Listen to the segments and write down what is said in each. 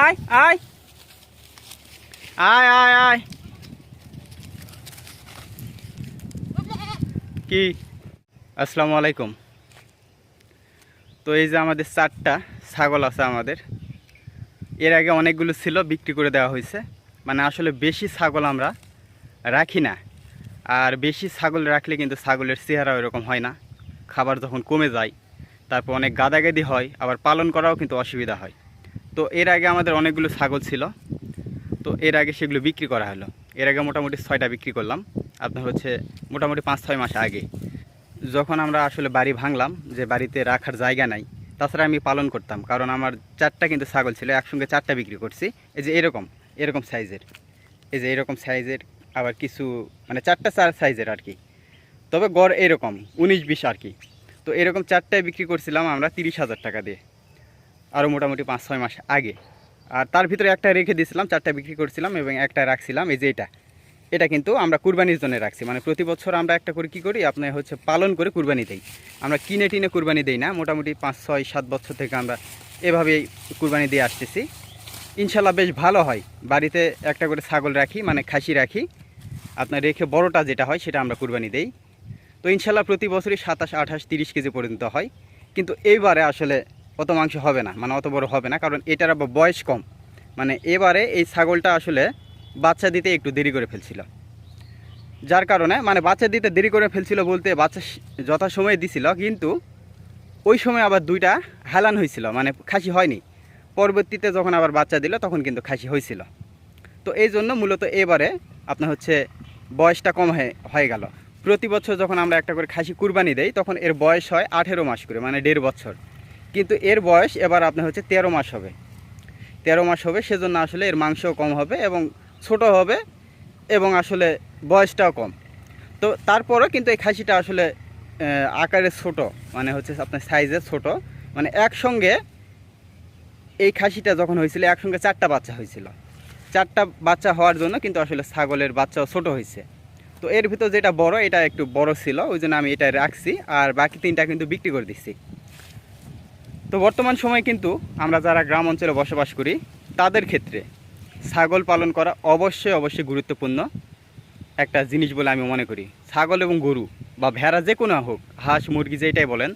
আয় আয় আয় আয় আয় কি? আসসালামু আলাইকুম। তো এই যে আমাদের চারটা ছাগল আছে আমাদের, এর আগে অনেকগুলো ছিল, বিক্রি করে দেওয়া হয়েছে। মানে আসলে বেশি ছাগল আমরা রাখি না। আর বেশি ছাগল রাখলে কিন্তু ছাগলের চেহারা ওইরকম হয় না। খাবার যখন কমে যায়, তারপর অনেক গাদাগাদি হয়, আবার পালন করাও কিন্তু অসুবিধা হয়। তো এর আগে আমাদের অনেকগুলো ছাগল ছিল। তো এর আগে সেগুলো বিক্রি করা হলো। এর আগে মোটামুটি ছয়টা বিক্রি করলাম। আপনার হচ্ছে মোটামুটি পাঁচ, ছয় মাস আগে। যখন আমরা আসলে বাড়ি ভাঙলাম, যে বাড়িতে রাখার জায়গা নাই, তাছাড়া আমি পালন করতাম। কারণ আমার চারটা কিন্তু ছাগল ছিল, একসঙ্গে চারটা বিক্রি করছি। এই যে এরকম এরকম সাইজের। এই যে এরকম সাইজের, আবার কিছু মানে চারটা চার সাইজের আর কি। তবে গড় এরকম, উনিশ, বিশ আর কি। তো এরকম চারটায় বিক্রি করছিলাম আমরা তিরিশ হাজার টাকা দিয়ে। আরও মোটামুটি পাঁচ, ছয় মাস আগে। আর তার ভিতরে একটা রেখে দিয়েছিলাম, চারটা বিক্রি করছিলাম এবং একটা রাখছিলাম, এই যে এটা। এটা কিন্তু আমরা কুরবানির জন্য রাখছি। মানে প্রতি বছর আমরা একটা করে কী করি, আপনার হচ্ছে পালন করে কুরবানি দেই। আমরা কিনে টিনে কুরবানি দেই না, মোটামুটি পাঁচ, ছয়, সাত বছর থেকে আমরা এভাবেই কুরবানি দিয়ে আসতেছি। ইনশাল্লাহ বেশ ভালো হয়। বাড়িতে একটা করে ছাগল রাখি মানে খাসি রাখি। আপনার রেখে বড়টা যেটা হয়, সেটা আমরা কুরবানি দেই। তো ইনশাল্লাহ প্রতি বছরই সাতাশ, আঠাশ, তিরিশ কেজি পর্যন্ত হয়। কিন্তু এইবারে আসলে অত মাংস হবে না মানে অত বড় হবে না, কারণ এটার আবার বয়স কম। মানে এবারে এই ছাগলটা আসলে বাচ্চা দিতে একটু দেরি করে ফেলছিল। যার কারণে মানে বাচ্চা দিতে দেরি করে ফেলছিল বলতে বাচ্চা যথাসময়ে দিছিল, কিন্তু ওই সময় আবার দুইটা হেলান হয়েছিল মানে খাসি হয়নি। পরবর্তীতে যখন আবার বাচ্চা দিল, তখন কিন্তু খাসি হয়েছিল। তো এই জন্য মূলত এবারে আপনার হচ্ছে বয়সটা কম হয়ে হয়ে গেল। প্রতি বছর যখন আমরা একটা করে খাসি কুরবানি দেই, তখন এর বয়স হয় আঠেরো মাস করে মানে দেড় বছর। কিন্তু এর বয়স এবার আপনার হচ্ছে তেরো মাস হবে। তেরো মাস হবে, সেজন্য আসলে এর মাংসও কম হবে এবং ছোট হবে এবং আসলে বয়সটাও কম। তো তারপরেও কিন্তু এই খাসিটা আসলে আকারে ছোট মানে হচ্ছে আপনার সাইজে ছোট। মানে একসঙ্গে এই খাসিটা যখন হয়েছিল, একসঙ্গে চারটা বাচ্চা হয়েছিল। চারটা বাচ্চা হওয়ার জন্য কিন্তু আসলে ছাগলের বাচ্চাও ছোট হয়েছে। তো এর ভিতর যেটা বড়, এটা একটু বড় ছিল, ওই জন্য আমি এটা রাখছি। আর বাকি তিনটা কিন্তু বিক্রি করে দিচ্ছি। তো বর্তমান সময়ে কিন্তু আমরা যারা গ্রাম অঞ্চলে বসবাস করি, তাদের ক্ষেত্রে ছাগল পালন করা অবশ্যই অবশ্যই গুরুত্বপূর্ণ একটা জিনিস বলে আমি মনে করি। ছাগল এবং গরু বা ভেড়া যে কোনো হোক, হাঁস, মুরগি যেটাই বলেন,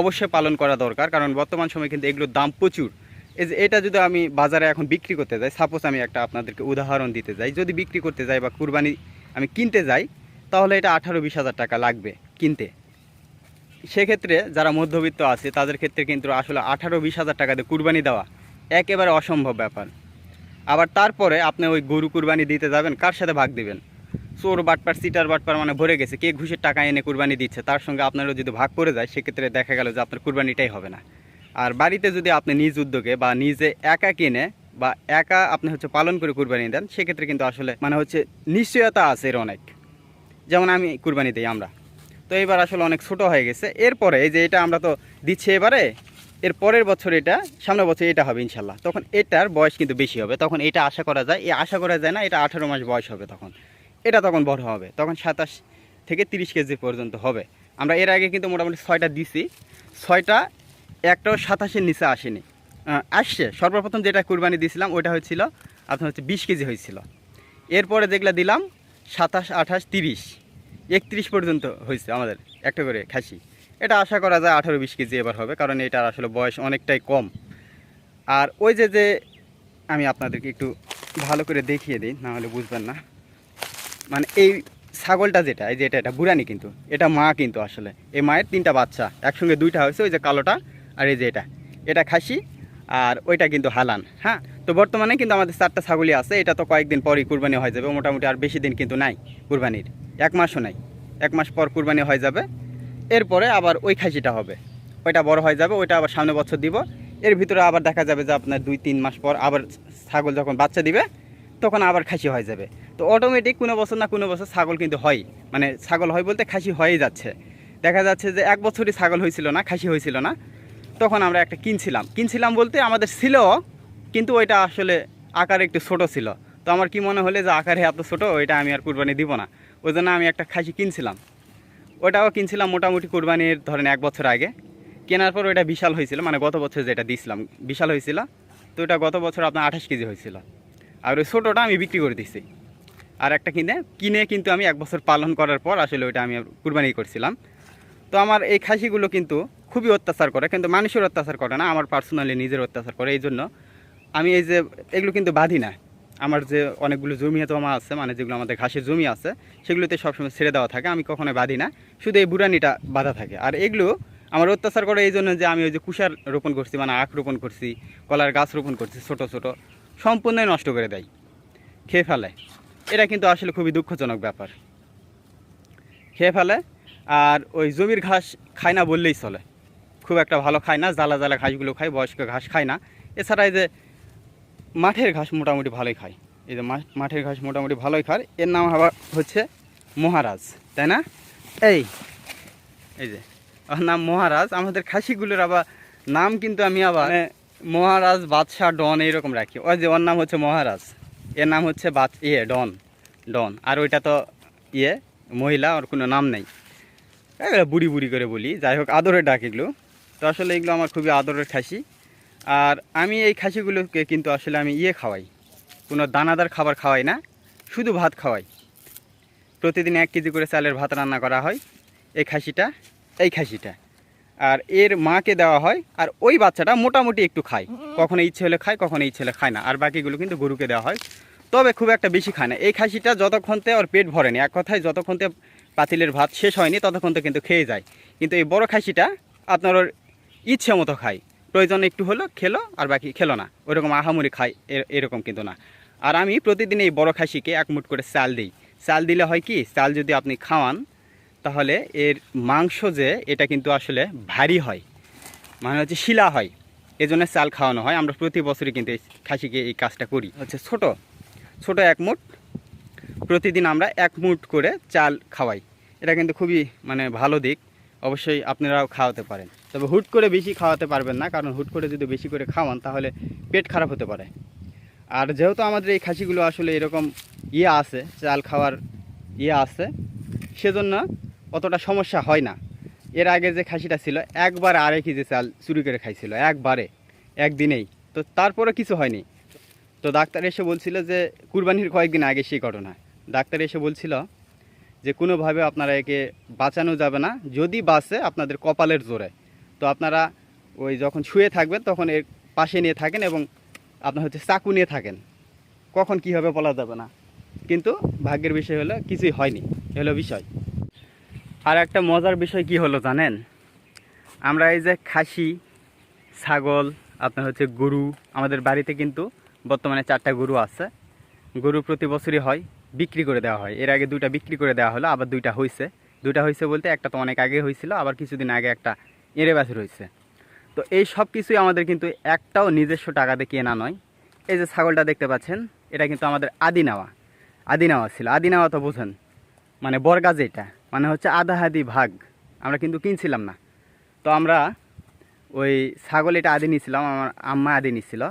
অবশ্যই পালন করা দরকার। কারণ বর্তমান সময়ে কিন্তু এগুলোর দাম প্রচুর। এই যে এটা যদি আমি বাজারে এখন বিক্রি করতে যাই সাপোজ আমি একটা আপনাদেরকে উদাহরণ দিতে যাই। যদি বিক্রি করতে যাই বা কুরবানি আমি কিনতে যাই, তাহলে এটা আঠারো, বিশ হাজার টাকা লাগবে কিনতে। সেক্ষেত্রে যারা মধ্যবিত্ত আছে, তাদের ক্ষেত্রে কিন্তু আসলে আঠারো বিশ হাজার টাকা দিয়ে কুরবানি দেওয়া একেবারে অসম্ভব ব্যাপার। আবার তারপরে আপনি ওই গরু কুরবানি দিতে যাবেন, কার সাথে ভাগ দিবেন? চোর, বাটপার সিটার বাটপার মানে ভরে গেছে, কে ঘুষের টাকা এনে কুরবানি দিচ্ছে, তার সঙ্গে আপনারও যদি ভাগ করে যায়, সেক্ষেত্রে দেখা গেল যে আপনার কুরবানিটাই হবে না। আর বাড়িতে যদি আপনি নিজ উদ্যোগে বা নিজে একা কিনে বা একা আপনি হচ্ছে পালন করে কুরবানি দেন, সেক্ষেত্রে কিন্তু আসলে মানে হচ্ছে নিশ্চয়তা আছে এর অনেক। যেমন আমি কুরবানি দিই আমরা। তো এবার আসলে অনেক ছোট হয়ে গেছে। এরপরে এই যে এটা আমরা তো দিচ্ছি এবারে, এর পরের বছর এটা, সামনের বছর এটা হবে ইনশাল্লাহ। তখন এটার বয়স কিন্তু বেশি হবে। তখন এটা আশা করা যায় এ আশা করা যায় না, এটা আঠারো মাস বয়স হবে তখন। এটা তখন বড় হবে। তখন সাতাশ থেকে তিরিশ কেজি পর্যন্ত হবে। আমরা এর আগে কিন্তু মোটামুটি ছয়টা দিছি। ছয়টা, একটাও সাতাশের নিচে আসেনি। আসছে। সর্বপ্রথম যেটা কুরবানি দিয়েছিলাম ওটা হয়েছিল আপনার হচ্ছে বিশ কেজি হয়েছিল। এরপরে যেগুলো দিলাম, সাতাশ, আঠাশ, তিরিশ। একত্রিশ পর্যন্ত হয়েছে আমাদের, একটা করে খাসি। এটা আশা করা যায় আঠারো বিশ কেজি এবার হবে, কারণ এটার আসলে বয়স অনেকটাই কম। আর ওই যে যে আমি আপনাদেরকে একটু ভালো করে দেখিয়ে দিই নাহলে বুঝবেন না। মানে এই ছাগলটা যেটা, এই যে এটা এটা বুড়ানি কিন্তু, এটা মা কিন্তু আসলে। এই মায়ের তিনটা বাচ্চা, একসঙ্গে দুইটা হয়েছে, ওই যে কালোটা আর এই যে এটা। এটা খাসি আর ওইটা কিন্তু হালান হ্যাঁ? তো বর্তমানে কিন্তু আমাদের চারটা ছাগলই আছে, এটা তো কয়েকদিন পরই কুরবানি হয়ে যাবে, মোটামুটি আর বেশি দিন কিন্তু নাই কুরবানির, এক মাসও নাই, এক মাস পর কুরবানি হয়ে যাবে, এরপরে আবার ওই খাসিটা হবে, ওইটা বড় হয়ে যাবে, ওইটা আবার সামনে বছর দিব, এর ভিতরে আবার দেখা যাবে যে আপনার দুই তিন মাস পর আবার ছাগল যখন বাচ্চা দিবে, তখন আবার খাসি হয়ে যাবে, তো অটোমেটিক কোনো বছর না কোনো বছর ছাগল কিন্তু হয় মানে ছাগল হয় বলতে খাসি হয়েই যাচ্ছে, দেখা যাচ্ছে যে এক বছরই ছাগল হয়েছিল না, খাসি হয়েছিল না, তখন আমরা একটা কিনছিলাম কিনছিলাম বলতে আমাদের ছিল কিন্তু ওইটা আসলে আকারে একটু ছোট ছিল। তো আমার কি মনে হলে যে আকারে এত ছোট, ওইটা আমি আর কুরবানি দিব না। ওই জন্য আমি একটা খাসি কিনছিলাম। ওটাও কিনছিলাম মোটামুটি কুরবানির ধরেন এক বছর আগে। কেনার পর ওইটা বিশাল হয়েছিল মানে গত বছর যেটা দিয়েছিলাম বিশাল হয়েছিল। তো ওটা গত বছর আপনার আঠাশ কেজি হয়েছিল। আর ওই ছোটোটা আমি বিক্রি করে দিছি। আর একটা কিনে কিনে কিন্তু আমি এক বছর পালন করার পর আসলে ওইটা আমি কুরবানি করছিলাম। তো আমার এই খাসিগুলো কিন্তু খুবই অত্যাচার করে, কিন্তু মানুষের অত্যাচার করে না, আমার পার্সোনালি নিজের অত্যাচার করে এই জন্য আমি এই যে, এগুলো কিন্তু বাঁধি না। আমার যে অনেকগুলো জমি জমা আছে মানে যেগুলো আমাদের ঘাসের জমি আছে, সেগুলোতে সবসময় ছেড়ে দেওয়া থাকে, আমি কখনোই বাঁধি না। শুধু এই বুড়ানিটা বাঁধা থাকে। আর এগুলো আমার অত্যাচার করে এই জন্য যে আমি ওই যে কুষার রোপণ করছি মানে আখ রোপণ করছি, কলার গাছ রোপণ করছি ছোট ছোট, সম্পূর্ণই নষ্ট করে দেয়, খেয়ে ফেলে। এটা কিন্তু আসলে খুবই দুঃখজনক ব্যাপার। খেয়ে ফেলে, আর ওই জমির ঘাস খায় না বললেই চলে। খুব একটা ভালো খায় না, জ্বালা জ্বালা ঘাসগুলো খায়, বয়স্ক ঘাস খায় না। এছাড়া এই যে মাঠের ঘাস মোটামুটি ভালোই খায়। এই যে মাঠের ঘাস মোটামুটি ভালোই খায়। এর নাম আবার হচ্ছে মহারাজ তাই না? এই এই যে ওর নাম মহারাজ। আমাদের খাসিগুলোর আবার নাম কিন্তু আমি আবার মানে মহারাজ বাদশাহ ডন এইরকম রাখি। ওই যে ওর নাম হচ্ছে মহারাজ। এর নাম হচ্ছে বাদ ইয়ে ডন ডন। আর ওইটা তো ইয়ে মহিলা ওর কোনো নাম নেই। বুড়ি বুড়ি করে বলি। যাই হোক আদরের ডাক এগুলো। তো আসলে এগুলো আমার খুবই আদরের খাসি। আর আমি এই খাসিগুলোকে কিন্তু আসলে আমি ইয়ে খাওয়াই। কোনো দানাদার খাবার খাওয়াই না, শুধু ভাত খাওয়াই। প্রতিদিন এক কেজি করে চালের ভাত রান্না করা হয়, এই খাসিটা এই খাসিটা। আর এর মাকে দেওয়া হয়, আর ওই বাচ্চাটা মোটামুটি একটু খায়। কখনো ইচ্ছে হলে খায়, কখনো ইচ্ছে হলে খায় না। আর বাকিগুলো কিন্তু গরুকে দেওয়া হয়। তবে খুব একটা বেশি খায় না। এই খাসিটা যতক্ষণতে ওর পেট ভরেনি এক কথায় যতক্ষণতে পাতিলের ভাত শেষ হয়নি, ততক্ষণ তো কিন্তু খেয়ে যায়। কিন্তু এই বড় খাসিটা আপনার ইচ্ছে মতো খায়। প্রয়োজন একটু হলো খেলো আর বাকি খেলো না। ওইরকম আহামরি এ- এরকম কিন্তু না। আর আমি প্রতিদিন এই বড় খাসিকে এক মুঠ করে চাল দিই। চাল দিলে হয় কি, চাল যদি আপনি খাওয়ান, তাহলে এর মাংস যে, এটা কিন্তু আসলে ভারী হয়। মানে হচ্ছে শিলা হয়। এজন্য চাল খাওয়ানো হয়। আমরা প্রতি বছরই কিন্তু এই খাসিকে এই কাজটা করি। হচ্ছে ছোট ছোট এক মুঠ। প্রতিদিন আমরা এক মুঠ করে চাল খাওয়াই। এটা কিন্তু খুবই মানে ভালো দিক। অবশ্যই আপনারাও খাওয়াতে পারেন। তবে হুট করে বেশি খাওয়াতে পারবেন না, কারণ হুট করে যদি বেশি করে খাওয়ান, তাহলে পেট খারাপ হতে পারে। আর যেহেতু আমাদের এই খাসিগুলো আসলে এরকম ইয়ে আছে, চাল খাওয়ার ইয়ে আছে, সেজন্য অতটা সমস্যা হয় না। এর আগে যে খাসিটা ছিল, একবার আড়াই কেজি চাল চুরি করে খাইছিল, একবারে, একদিনেই। তো তারপরে কিছু হয়নি। তো ডাক্তার এসে বলছিল যে, কুরবানির কয়েকদিন আগে সেই ঘটনা। ডাক্তার এসে বলছিল যে, কোনোভাবে আপনারা একে বাঁচানো যাবে না। যদি বাঁচে, আপনাদের কপালের জোরে। তো আপনারা ওই যখন শুয়ে থাকবেন তখন এর পাশে নিয়ে থাকেন এবং আপনার হচ্ছে চাকু নিয়ে থাকেন। কখন কী হবে বলা যাবে না। কিন্তু ভাগ্যের বিষয় হলো কিছুই হয়নি হলো বিষয়। আর একটা মজার বিষয় কি হলো জানেন? আমরা এই যে খাসি, ছাগল, আপনার হচ্ছে গরু, আমাদের বাড়িতে কিন্তু বর্তমানে চারটা গরু আছে। গরু প্রতি বছরই হয়, বিক্রি করে দেওয়া হয়। এর আগে দুইটা বিক্রি করে দেওয়া হলো, আবার দুইটা হয়েছে দুইটা হয়েছে বলতে একটা তো অনেক আগে হয়েছিল আবার কিছুদিন আগে একটা এঁড়ে বাছুর হয়েছে তো এই সব কিছুই আমাদের কিন্তু একটাও নিজস্ব টাকাতে কেনা নয়। এই যে ছাগলটা দেখতে পাচ্ছেন, এটা কিন্তু আমাদের আদি নেওয়া। আদি নেওয়া ছিল। আদি নেওয়া তো বোঝেন মানে বর্গা যেটা মানে হচ্ছে আধা আধি ভাগ। আমরা কিন্তু কিনছিলাম না। তো আমরা ওই ছাগল এটা আদি নিয়েছিলাম আমার আম্মা আদি নিছিল।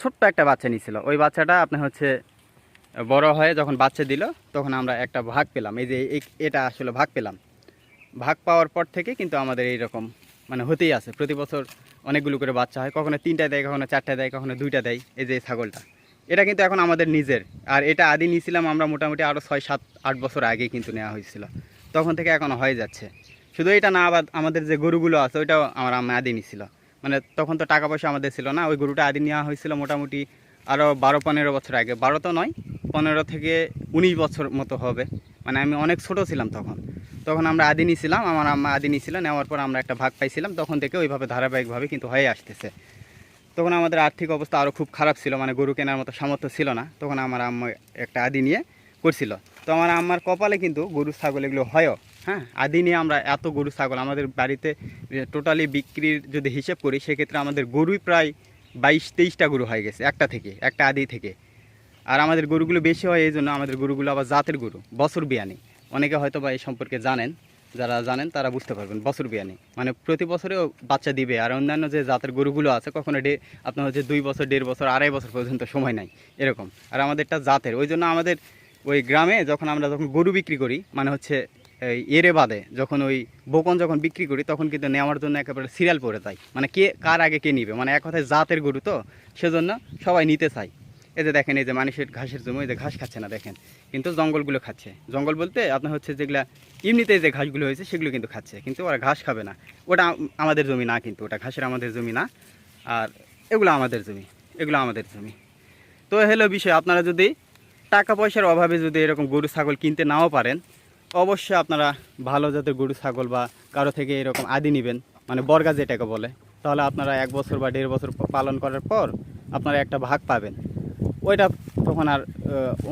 ছোট্ট একটা বাচ্চা নিছিল। ওই বাচ্চাটা আপনার হচ্ছে বড় হয়ে যখন বাচ্চা দিল, তখন আমরা একটা ভাগ পেলাম। এই যে এটা আসলে ভাগ পেলাম। ভাগ পাওয়ার পর থেকে কিন্তু আমাদের এই রকম মানে হতেই আছে। প্রতি বছর অনেকগুলো করে বাচ্চা হয়। কখনো তিনটা দেয়, কখনো চারটা দেয়, কখনো দুইটা দেয় এই যে ছাগলটা। এটা কিন্তু এখন আমাদের নিজের। আর এটা আদি নিয়েছিলাম আমরা মোটামুটি আরও ছয়, সাত, আট বছর আগে কিন্তু নেওয়া হয়েছিল। তখন থেকে এখনও হয়ে যাচ্ছে। শুধু এটা না, আবার আমাদের যে গরুগুলো আছে, ওইটাও আমার আদি নিছিল মানে তখন তো টাকা পয়সা আমাদের ছিল না, ওই গরুটা আদি নেওয়া হয়েছিল মোটামুটি আরও বারো, পনেরো বছর আগে। বারো তো নয়, পনেরো থেকে উনিশ বছর মতো হবে। মানে আমি অনেক ছোট ছিলাম তখন। তখন আমরা আদি নিয়েছিলাম আমার আম্মা আদি নিয়েছিল নেওয়ার পর আমরা একটা ভাগ পাইছিলাম। তখন থেকে ওইভাবে ধারাবাহিকভাবে কিন্তু হয়ে আসতেছে। তখন আমাদের আর্থিক অবস্থা আরও খুব খারাপ ছিল মানে গরু কেনার মতো সামর্থ্য ছিল না। তখন আমার আম্মা একটা আদি নিয়ে করছিল। তো আমার আম্মার কপালে কিন্তু গরু, ছাগল এগুলো হয়ও হ্যাঁ? আদি নিয়ে আমরা এত গরু, ছাগল আমাদের বাড়িতে টোটালি বিক্রির যদি হিসেব করি, সেক্ষেত্রে আমাদের গরুই প্রায় বাইশ, তেইশটা গরু হয়ে গেছে, একটা থেকে, একটা আদি থেকে। আর আমাদের গরুগুলো বেশি হয় এই জন্য আমাদের গরুগুলো আবার জাতের গরু, বছর বিয়ানি। অনেকে হয়তো বা এই সম্পর্কে জানেন, যারা জানেন তারা বুঝতে পারবেন, বছর বিয়ানি। মানে প্রতি বছরেও বাচ্চা দিবে, আর অন্যান্য যে জাতের গরুগুলো আছে, কখনো ডে আপনার হচ্ছে দুই বছর, দেড় বছর, আড়াই বছর পর্যন্ত সময় নাই, এরকম। আর আমাদেরটা জাতের, ওই জন্য আমাদের ওই গ্রামে যখন আমরা যখন গরু বিক্রি করি মানে হচ্ছে এরে বাদে, যখন ওই বোকন যখন বিক্রি করি, তখন কিন্তু নেওয়ার জন্য একেবারে সিরিয়াল পড়ে যায়। মানে কে, কার আগে কে নিবে? মানে এক কথায় জাতের গরু তো, সেজন্য সবাই নিতে চায়। এই যে দেখেন, এই যে মানুষের ঘাসের জমি যে ঘাস খাচ্ছে না, দেখেন। কিন্তু জঙ্গলগুলো খাচ্ছে। জঙ্গল বলতে আপনার হচ্ছে যেগুলা এমনিতে যে ঘাসগুলো হয়েছে, সেগুলো কিন্তু খাচ্ছে। কিন্তু ওরা ঘাস খাবে না। ওটা আমাদের জমি না কিন্তু, ওটা ঘাসের আমাদের জমি না। আর এগুলো আমাদের জমি, এগুলো আমাদের জমি। তো হলো বিষয়, আপনারা যদি টাকা পয়সার অভাবে যদি এরকম গরু, ছাগল কিনতে নাও পারেন, অবশ্যই আপনারা ভালো জাতের গরু, ছাগল বা কারও থেকে এরকম আদি নেবেন। মানে বর্গা যেটাকে বলে। তাহলে আপনারা এক বছর বা দেড় বছর পালন করার পর আপনারা একটা ভাগ পাবেন। ওইটা তখন আর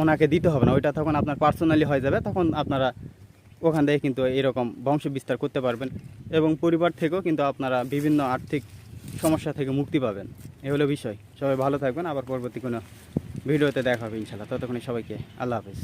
ওনাকে দিতে হবে না। ওইটা তখন আপনার পার্সোনালি হয়ে যাবে। তখন আপনারা ওখান থেকে কিন্তু এরকম বংশ বিস্তার করতে পারবেন এবং পরিবার থেকেও কিন্তু আপনারা বিভিন্ন আর্থিক সমস্যা থেকে মুক্তি পাবেন। এ হলো বিষয়। সবাই ভালো থাকবেন। আবার পরবর্তী কোনো ভিডিওতে দেখা হবে ইনশাল্লাহ ততক্ষণে সবাইকে আল্লাহ হাফিজ।